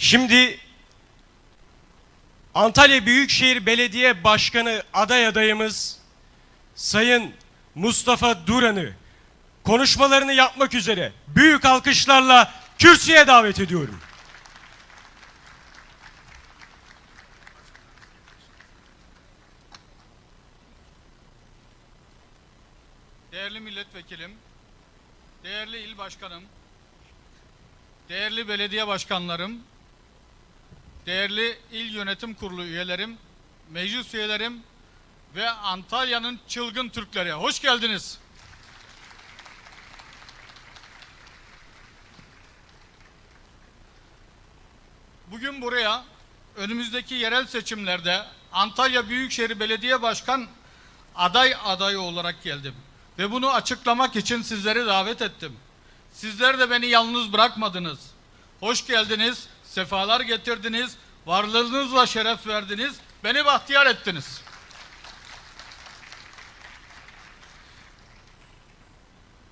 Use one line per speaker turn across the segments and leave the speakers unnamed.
Şimdi Antalya Büyükşehir Belediye Başkanı aday adayımız Sayın Mustafa Duran'ı konuşmalarını yapmak üzere büyük alkışlarla kürsüye davet ediyorum.
Değerli milletvekilim, değerli il başkanım, değerli belediye başkanlarım, değerli il yönetim kurulu üyelerim, meclis üyelerim ve Antalya'nın çılgın Türkleri. Hoş geldiniz. Bugün buraya önümüzdeki yerel seçimlerde Antalya Büyükşehir Belediye Başkan aday adayı olarak geldim. Ve bunu açıklamak için sizleri davet ettim. Sizler de beni yalnız bırakmadınız. Hoş geldiniz, sefalar getirdiniz, varlığınızla şeref verdiniz, beni bahtiyar ettiniz.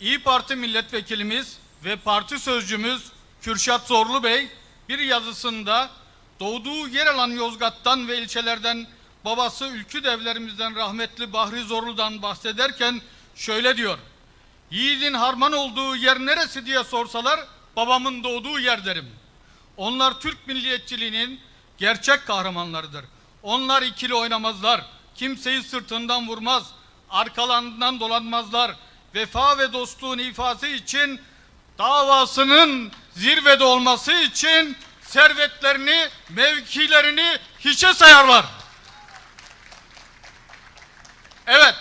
İyi Parti milletvekilimiz ve parti sözcümüz Kürşat Zorlu Bey bir yazısında doğduğu yer alan Yozgat'tan ve ilçelerden babası ülkü devlerimizden rahmetli Bahri Zorlu'dan bahsederken şöyle diyor. Yiğidin harman olduğu yer neresi diye sorsalar babamın doğduğu yer derim. Onlar Türk milliyetçiliğinin gerçek kahramanlarıdır. Onlar ikili oynamazlar. Kimseyi sırtından vurmaz. Arkalarından dolanmazlar. Vefa ve dostluğun ifası için davasının zirvede olması için servetlerini, mevkilerini hiçe sayarlar. Evet,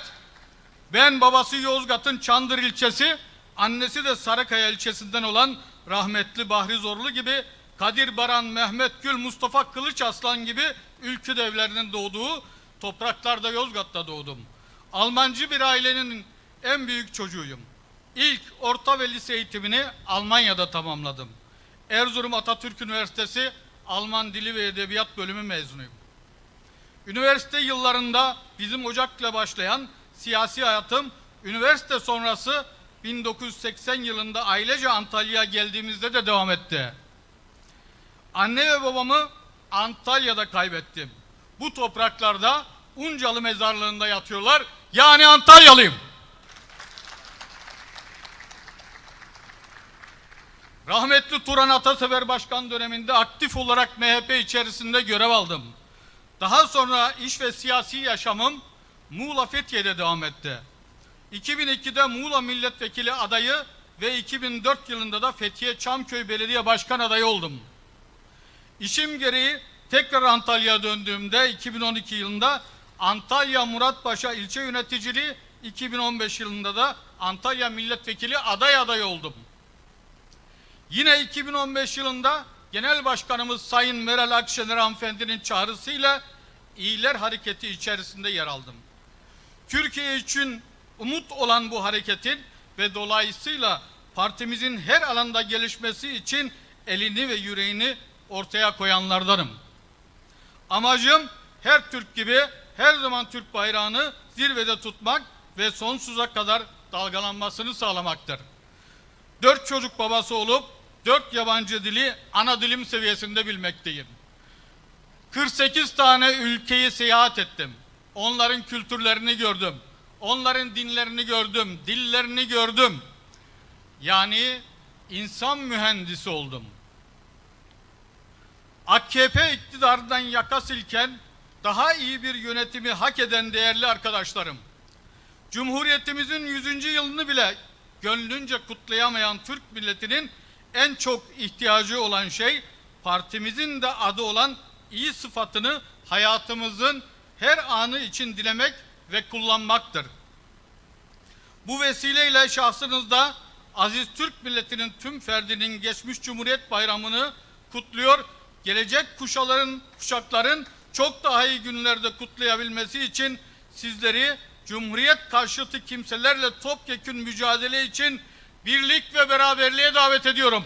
ben babası Yozgat'ın Çandır ilçesi, annesi de Sarıkaya ilçesinden olan rahmetli Bahri Zorlu gibi Kadir Baran, Mehmet Gül, Mustafa Kılıç Aslan gibi ülkü devlerinin doğduğu topraklarda Yozgat'ta doğdum. Almancı bir ailenin en büyük çocuğuyum. İlk orta ve lise eğitimini Almanya'da tamamladım. Erzurum Atatürk Üniversitesi Alman Dili ve Edebiyat Bölümü mezunuyum. Üniversite yıllarında bizim Ocak'la başlayan siyasi hayatım üniversite sonrası 1980 yılında ailece Antalya'ya geldiğimizde de devam etti. Anne ve babamı Antalya'da kaybettim. Bu topraklarda Uncalı mezarlığında yatıyorlar. Yani Antalyalıyım. Rahmetli Turan Atasever Başkan döneminde aktif olarak MHP içerisinde görev aldım. Daha sonra iş ve siyasi yaşamım Muğla Fethiye'de devam etti. 2002'de Muğla milletvekili adayı ve 2004 yılında da Fethiye Çamköy Belediye Başkan adayı oldum. İşim gereği tekrar Antalya'ya döndüğümde 2012 yılında Antalya Muratpaşa ilçe yöneticiliği 2015 yılında da Antalya milletvekili aday adayı oldum. Yine 2015 yılında Genel Başkanımız Sayın Meral Akşener hanımefendinin çağrısıyla İyiler Hareketi içerisinde yer aldım. Türkiye için umut olan bu hareketin ve dolayısıyla partimizin her alanda gelişmesi için elini ve yüreğini ortaya koyanlardanım. Amacım her Türk gibi her zaman Türk bayrağını zirvede tutmak ve sonsuza kadar dalgalanmasını sağlamaktır. Dört çocuk babası olup dört yabancı dili ana dilim seviyesinde bilmekteyim. 48 tane ülkeyi seyahat ettim. Onların kültürlerini gördüm. Onların dinlerini gördüm, dillerini gördüm. Yani insan mühendisi oldum. AKP iktidarından yaka silken daha iyi bir yönetimi hak eden değerli arkadaşlarım. Cumhuriyetimizin 100. yılını bile gönlünce kutlayamayan Türk milletinin en çok ihtiyacı olan şey partimizin de adı olan iyi sıfatını hayatımızın her anı için dilemek ve kullanmaktır. Bu vesileyle şahsınızda aziz Türk milletinin tüm ferdinin geçmiş Cumhuriyet Bayramı'nı kutluyor. Gelecek kuşaların, kuşakların çok daha iyi günlerde kutlayabilmesi için sizleri Cumhuriyet karşıtı kimselerle topyekün mücadele için birlik ve beraberliğe davet ediyorum.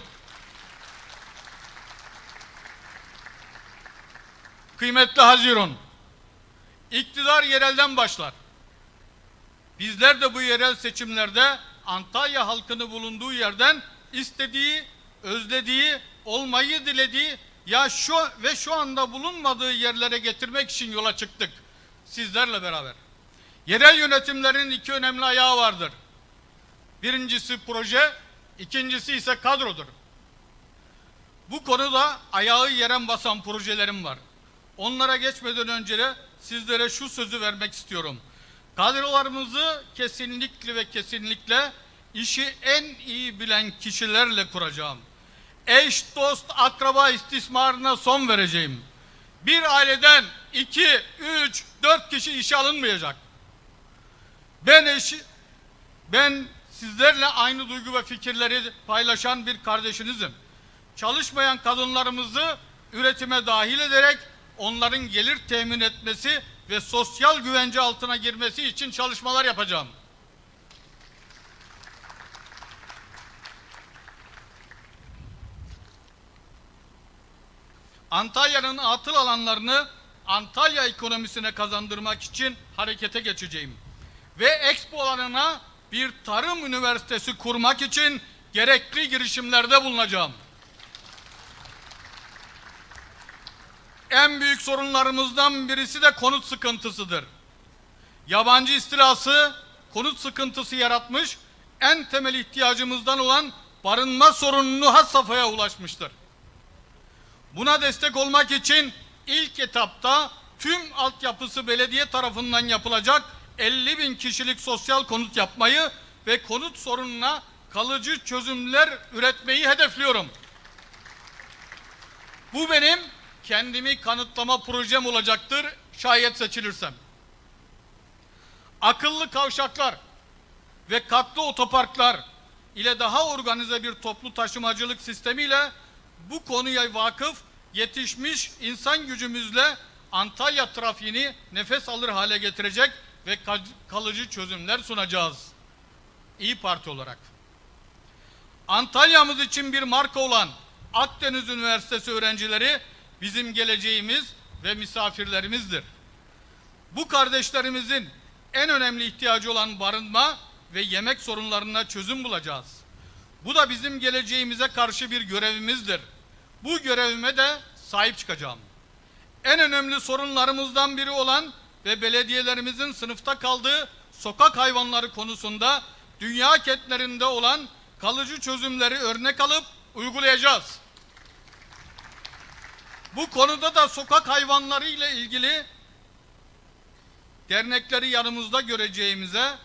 Kıymetli Haziran, iktidar yerelden başlar. Bizler de bu yerel seçimlerde Antalya halkını bulunduğu yerden istediği, özlediği, olmayı dilediği ya şu ve şu anda bulunmadığı yerlere getirmek için yola çıktık sizlerle beraber. Yerel yönetimlerin iki önemli ayağı vardır. Birincisi proje, ikincisi ise kadrodur. Bu konuda ayağı yeren basan projelerim var. Onlara geçmeden önce de sizlere şu sözü vermek istiyorum. Kadrolarımızı kesinlikle ve kesinlikle işi en iyi bilen kişilerle kuracağım. Eş, dost, akraba istismarına son vereceğim. Bir aileden iki, üç, dört kişi işe alınmayacak. Ben eşi, ben sizlerle aynı duygu ve fikirleri paylaşan bir kardeşinizim. Çalışmayan kadınlarımızı üretime dahil ederek onların gelir temin etmesi ve sosyal güvence altına girmesi için çalışmalar yapacağım. Antalya'nın atıl alanlarını Antalya ekonomisine kazandırmak için harekete geçeceğim. Ve Expo alanına bir tarım üniversitesi kurmak için gerekli girişimlerde bulunacağım. En büyük sorunlarımızdan birisi de konut sıkıntısıdır. Yabancı istilası konut sıkıntısı yaratmış, en temel ihtiyacımızdan olan barınma sorununu has safhaya ulaşmıştır. Buna destek olmak için ilk etapta tüm altyapısı belediye tarafından yapılacak 50 bin kişilik sosyal konut yapmayı ve konut sorununa kalıcı çözümler üretmeyi hedefliyorum. Bu benim kendimi kanıtlama projem olacaktır şayet seçilirsem. Akıllı kavşaklar ve katlı otoparklar ile daha organize bir toplu taşımacılık sistemiyle bu konuya vakıf yetişmiş insan gücümüzle Antalya trafiğini nefes alır hale getirecek ve kalıcı çözümler sunacağız. İyi Parti olarak. Antalya'mız için bir marka olan Akdeniz Üniversitesi öğrencileri bizim geleceğimiz ve misafirlerimizdir. Bu kardeşlerimizin en önemli ihtiyacı olan barınma ve yemek sorunlarına çözüm bulacağız. Bu da bizim geleceğimize karşı bir görevimizdir. Bu görevime de sahip çıkacağım. En önemli sorunlarımızdan biri olan ve belediyelerimizin sınıfta kaldığı sokak hayvanları konusunda dünya kentlerinde olan kalıcı çözümleri örnek alıp uygulayacağız. Bu konuda da sokak hayvanları ile ilgili dernekleri yanımızda göreceğimize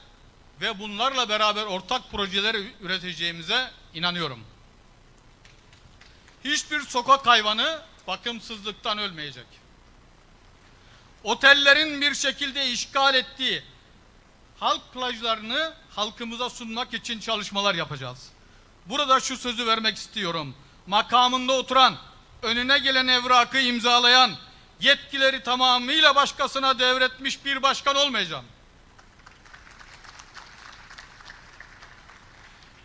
ve bunlarla beraber ortak projeler üreteceğimize inanıyorum. Hiçbir sokak hayvanı bakımsızlıktan ölmeyecek. Otellerin bir şekilde işgal ettiği halk plajlarını halkımıza sunmak için çalışmalar yapacağız. Burada şu sözü vermek istiyorum. Makamında oturan, önüne gelen evrakı imzalayan, yetkileri tamamıyla başkasına devretmiş bir başkan olmayacağım.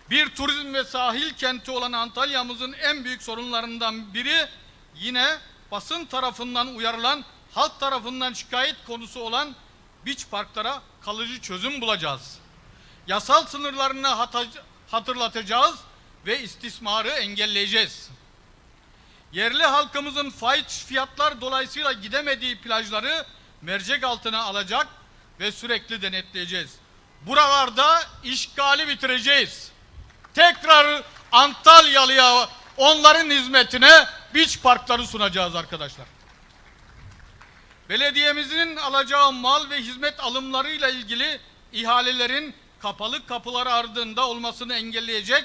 Bir turizm ve sahil kenti olan Antalya'mızın en büyük sorunlarından biri yine basın tarafından uyarılan, halk tarafından şikayet konusu olan beach parklara kalıcı çözüm bulacağız. Yasal sınırlarını hatırlatacağız ve istismarı engelleyeceğiz. Yerli halkımızın faiz fiyatlar dolayısıyla gidemediği plajları mercek altına alacak ve sürekli denetleyeceğiz. Buralarda işgali bitireceğiz. Tekrar Antalyalıya onların hizmetine beach parkları sunacağız arkadaşlar. Belediyemizin alacağı mal ve hizmet alımlarıyla ilgili ihalelerin kapalı kapılar ardında olmasını engelleyecek,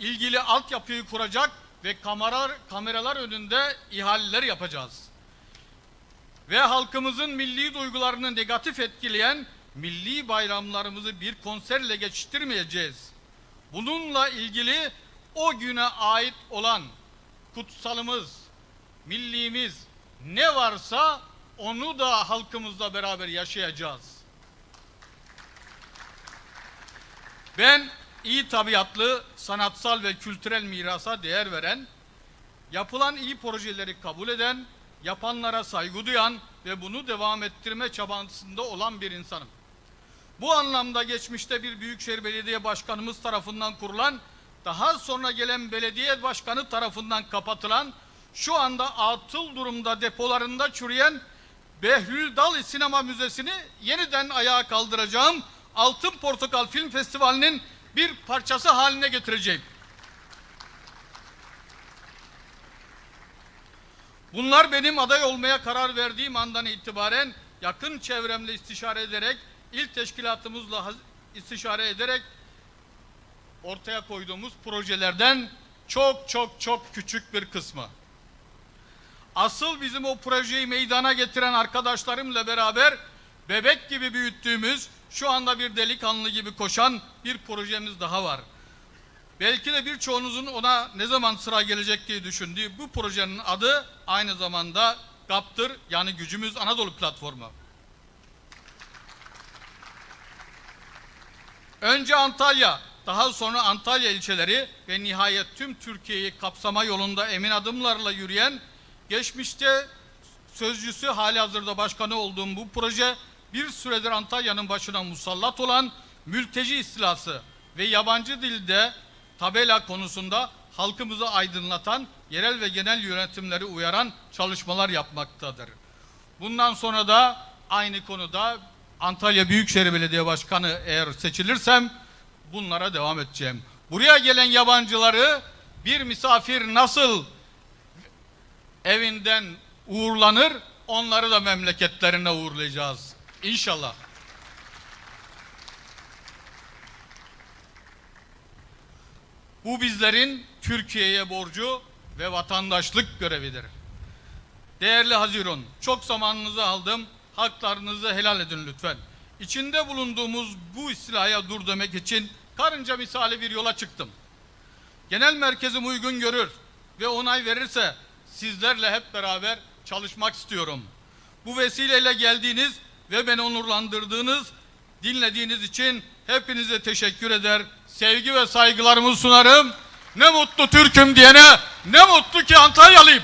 ilgili altyapıyı kuracak ve kameralar, kameralar önünde ihaleler yapacağız. Ve halkımızın milli duygularını negatif etkileyen milli bayramlarımızı bir konserle geçiştirmeyeceğiz. Bununla ilgili o güne ait olan kutsalımız, millimiz ne varsa onu da halkımızla beraber yaşayacağız. Ben iyi tabiatlı, sanatsal ve kültürel mirasa değer veren, yapılan iyi projeleri kabul eden, yapanlara saygı duyan ve bunu devam ettirme çabasında olan bir insanım. Bu anlamda geçmişte bir Büyükşehir Belediye Başkanımız tarafından kurulan, daha sonra gelen belediye başkanı tarafından kapatılan şu anda atıl durumda depolarında çürüyen Behlül Dal Sinema Müzesi'ni yeniden ayağa kaldıracağım. Altın Portakal Film Festivali'nin bir parçası haline getireceğim. Bunlar benim aday olmaya karar verdiğim andan itibaren yakın çevremle istişare ederek, il teşkilatımızla istişare ederek ortaya koyduğumuz projelerden çok çok çok küçük bir kısmı. Asıl bizim o projeyi meydana getiren arkadaşlarımla beraber bebek gibi büyüttüğümüz, şu anda bir delikanlı gibi koşan bir projemiz daha var. Belki de birçoğunuzun ona ne zaman sıra gelecek diye düşündüğü bu projenin adı aynı zamanda GAP'tır yani Gücümüz Anadolu Platformu. Önce Antalya, daha sonra Antalya ilçeleri ve nihayet tüm Türkiye'yi kapsama yolunda emin adımlarla yürüyen, geçmişte sözcüsü hali hazırda başkanı olduğum bu proje bir süredir Antalya'nın başına musallat olan mülteci istilası ve yabancı dilde tabela konusunda halkımızı aydınlatan, yerel ve genel yönetimleri uyaran çalışmalar yapmaktadır. Bundan sonra da aynı konuda Antalya Büyükşehir Belediye Başkanı eğer seçilirsem bunlara devam edeceğim. Buraya gelen yabancıları bir misafir nasıl evinden uğurlanır, onları da memleketlerine uğurlayacağız. İnşallah. Bu bizlerin Türkiye'ye borcu ve vatandaşlık görevidir. Değerli Haziran, çok zamanınızı aldım. Haklarınızı helal edin lütfen. İçinde bulunduğumuz bu istilaya dur demek için karınca misali bir yola çıktım. Genel merkezim uygun görür ve onay verirse sizlerle hep beraber çalışmak istiyorum. Bu vesileyle geldiğiniz ve beni onurlandırdığınız, dinlediğiniz için hepinize teşekkür eder. Sevgi ve saygılarımı sunarım. Ne mutlu Türk'üm diyene, ne mutlu ki Antalyalıyım.